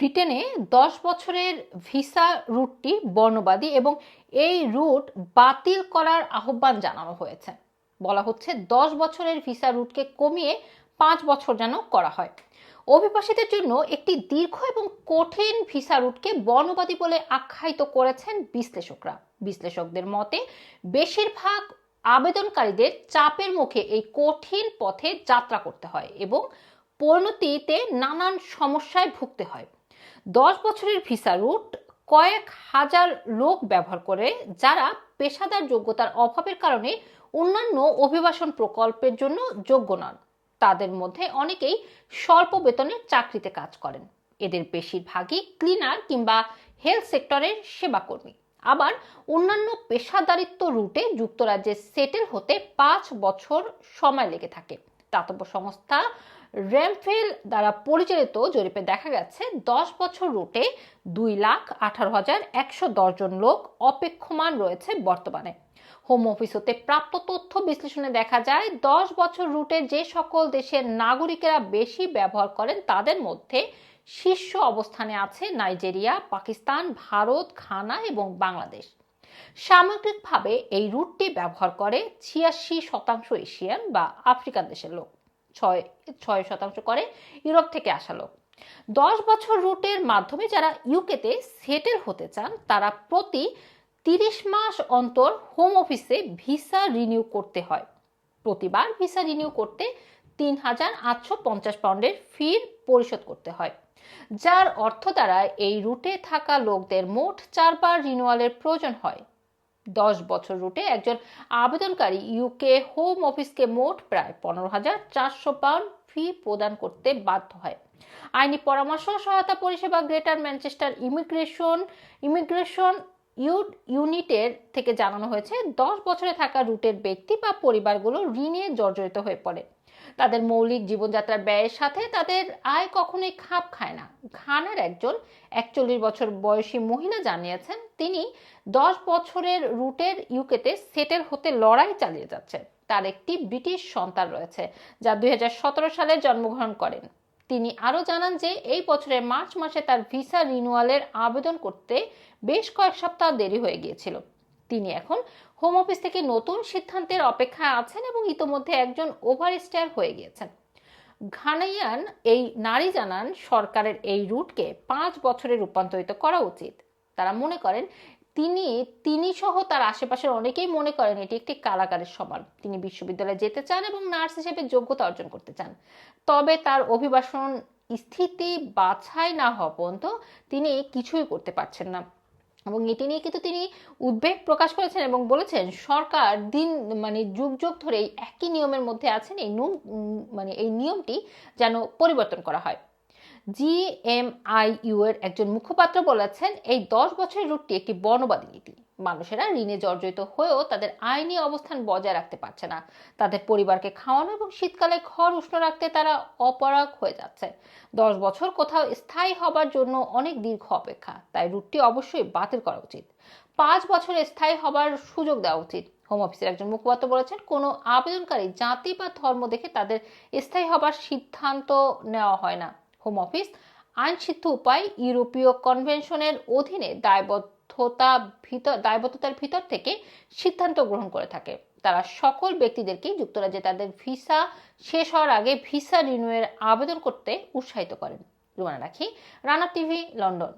ব্রিটেনে দশ বছরের ভিসা রুটটি বর্ণবাদী এবং এই রুট বাতিল করার আহ্বান জানানো হয়েছে। বলা হচ্ছে দশ বছরের ভিসা রুটকে কমিয়ে পাঁচ বছর যেন করা হয়। অভিবাসীদের জন্য একটি দীর্ঘ এবং কঠিন ভিসা রুটকে বর্ণবাদী বলে আখ্যায়িত করেছেন বিশ্লেষকরা। বিশ্লেষকদের মতে, বেশিরভাগ আবেদনকারীদের চাপের মুখে এই কঠিন পথে যাত্রা করতে হয় এবং পরিণতিতে নানান সমস্যায় ভুগতে হয়। দশ বছরের ভিসা রুট কয়েক হাজার লোক ব্যবহার করে, যারা পেশাদার যোগ্যতার অভাবের কারণে অন্যান্য অভিবাসন প্রকল্পের জন্য যোগ্য নন। তাদের মধ্যে অনেকেই স্বল্প বেতনের চাকরিতে কাজ করেন। এদের বেশিরভাগই ক্লিনার কিংবা হেলথ সেক্টরের সেবাকর্মী। আবার অন্যান্য পেশাদারিত্ব রুটে যুক্তরাজ্যে সেটেল হতে পাঁচ বছর সময় লেগে থাকে। দাতব্য সংস্থা র্যামফেল দ্বারা পরিচালিত জরিপে দেখা গেছে, দশ বছর রুটে দুই লাখ আঠারো হাজার একশো জন লোক অপেক্ষমান রয়েছে বর্তমানে। হোম অফিস হতে প্রাপ্ত তথ্য বিশ্লেষণে দেখা যায়, দশ বছর রুটে যে সকল দেশের নাগরিকেরা বেশি ব্যবহার করেন, তাদের মধ্যে শীর্ষ অবস্থানে আছে নাইজেরিয়া, পাকিস্তান, ভারত, ঘানা এবং বাংলাদেশ। সামগ্রিকভাবে এই রুটটি ব্যবহার করে ছিয়াশি শতাংশ এশিয়ান বা আফ্রিকান দেশের লোক। ছয় ছয় শতাংশ করে ইউরোপ থেকে আসা লোক। দশ বছর রুটের মাধ্যমে যারা ইউকেতে সেটেল হতে চান, তারা প্রতি তিরিশ মাস অন্তর হোম অফিসে ভিসা রিনিউ করতে হয়। প্রতিবার ভিসা রিনিউ করতে তিন হাজার আটশো পঞ্চাশ পাউন্ডের ফির পরিশোধ করতে হয়। যার অর্থ দ্বারা এই রুটে থাকা লোকদের মোট চারবার রিনিউয়ালের প্রয়োজন হয়। দশ বছর রুটে একজন আবেদনকারী ইউকে হোম অফিসকে মোট প্রায় পনেরো হাজার চারশো পাউন্ড ফি প্রদান করতে বাধ্য হয়। আইনি পরামর্শ, সহায়তা পরিষেবা, গ্রেটার ম্যানচেস্টার ইমিগ্রেশন ইমিগ্রেশন ইউনিটের থেকে জানানো হয়েছে, দশ বছরে থাকা রুটের ব্যক্তি বা পরিবারগুলো ঋণে জর্জরিত হয়ে পড়ে। তাদের মৌলিক জীবনযাত্রার ব্যয়ের সাথে তাদের আয় কখনোই খাপ খায় না। ঘানার একজন একচল্লিশ বছর বয়সী মহিলা জানিয়েছেন, তিনি দশ বছরের রুটের ইউকেতে সেটেল হতে লড়াই চালিয়ে যাচ্ছেন। তার একটি ব্রিটিশ সন্তান রয়েছে, যা দুই হাজার সতেরো সালে জন্মগ্রহণ করেন। তিনি আরও জানান যে এই বছরের মার্চ মাসে তার ভিসা রিনুয়ালের আবেদন করতে বেশ কয়েক সপ্তাহ দেরি হয়ে গিয়েছিল। তিনি এখন হোম অফিস থেকে নতুন সিদ্ধান্তের অপেক্ষায় আছেন এবং ইতোমধ্যে একজন ওভারস্টার হয়ে গিয়েছেন। ঘানাইয়ান এই নারী জানান, সরকারের এই রুটকে পাঁচ বছরে রূপান্তরিত করা উচিত। তারা মনে করেন তিনি তিনি সহ তার আশেপাশের অনেকেই মনে করেন এটি একটি কারাগারের সমান তিনি বিশ্ববিদ্যালয়ে যেতে চান এবং নার্স হিসেবে যোগ্যতা অর্জন করতে চান। তবে তার অভিবাসন স্থিতি বাছাই না হওয়া পর্যন্ত তিনি কিছুই করতে পারছেন না। এবং এটি নিয়ে কিন্তু তিনি উদ্বেগ প্রকাশ করেছেন এবং বলেছেন, সরকার দিন মানে যুগ যুগ ধরেই একই নিয়মের মধ্যে আছেন, এই মানে এই নিয়মটি যেন পরিবর্তন করা হয়। জিএমআইইউ এর একজন মুখপাত্র বলেছেন, এই দশ বছরের রুটটি একটি বর্ণবাদী নীতি। মানুষেরা ঋণে জর্জরিত হয়েও তাদের আইনি অবস্থান বজায় রাখতে পারছে না। তাদের পরিবারকে খাওয়ানো এবং শীতকালে ঘর উষ্ণ রাখতে তারা অপরাগ হয়ে যাচ্ছে। দশ বছর কোথাও স্থায়ী হবার জন্য অনেক দীর্ঘ অপেক্ষা, তাই রুটটি অবশ্যই বাতিল করা উচিত। পাঁচ বছর স্থায়ী হবার সুযোগ দেওয়া উচিত। হোম অফিসের একজন মুখপাত্র বলেছেন, কোনো আবেদনকারী জাতি বা ধর্ম দেখে তাদের স্থায়ী হবার সিদ্ধান্ত নেওয়া হয় না। হোম অফিস আইনসিদ্ধ উপায় ইউরোপীয় কনভেনশনের অধীনে দায়বদ্ধতা ভিতর, দায়বদ্ধতার ভিতর থেকে সিদ্ধান্ত গ্রহণ করে থাকে। তারা সকল ব্যক্তিদেরকে যুক্তরাজ্যে তাদের ভিসা শেষ হওয়ার আগে ভিসা রিনিউয়ের আবেদন করতে উৎসাহিত করেন। রুমানা রাখি, রানা টিভি, লন্ডন।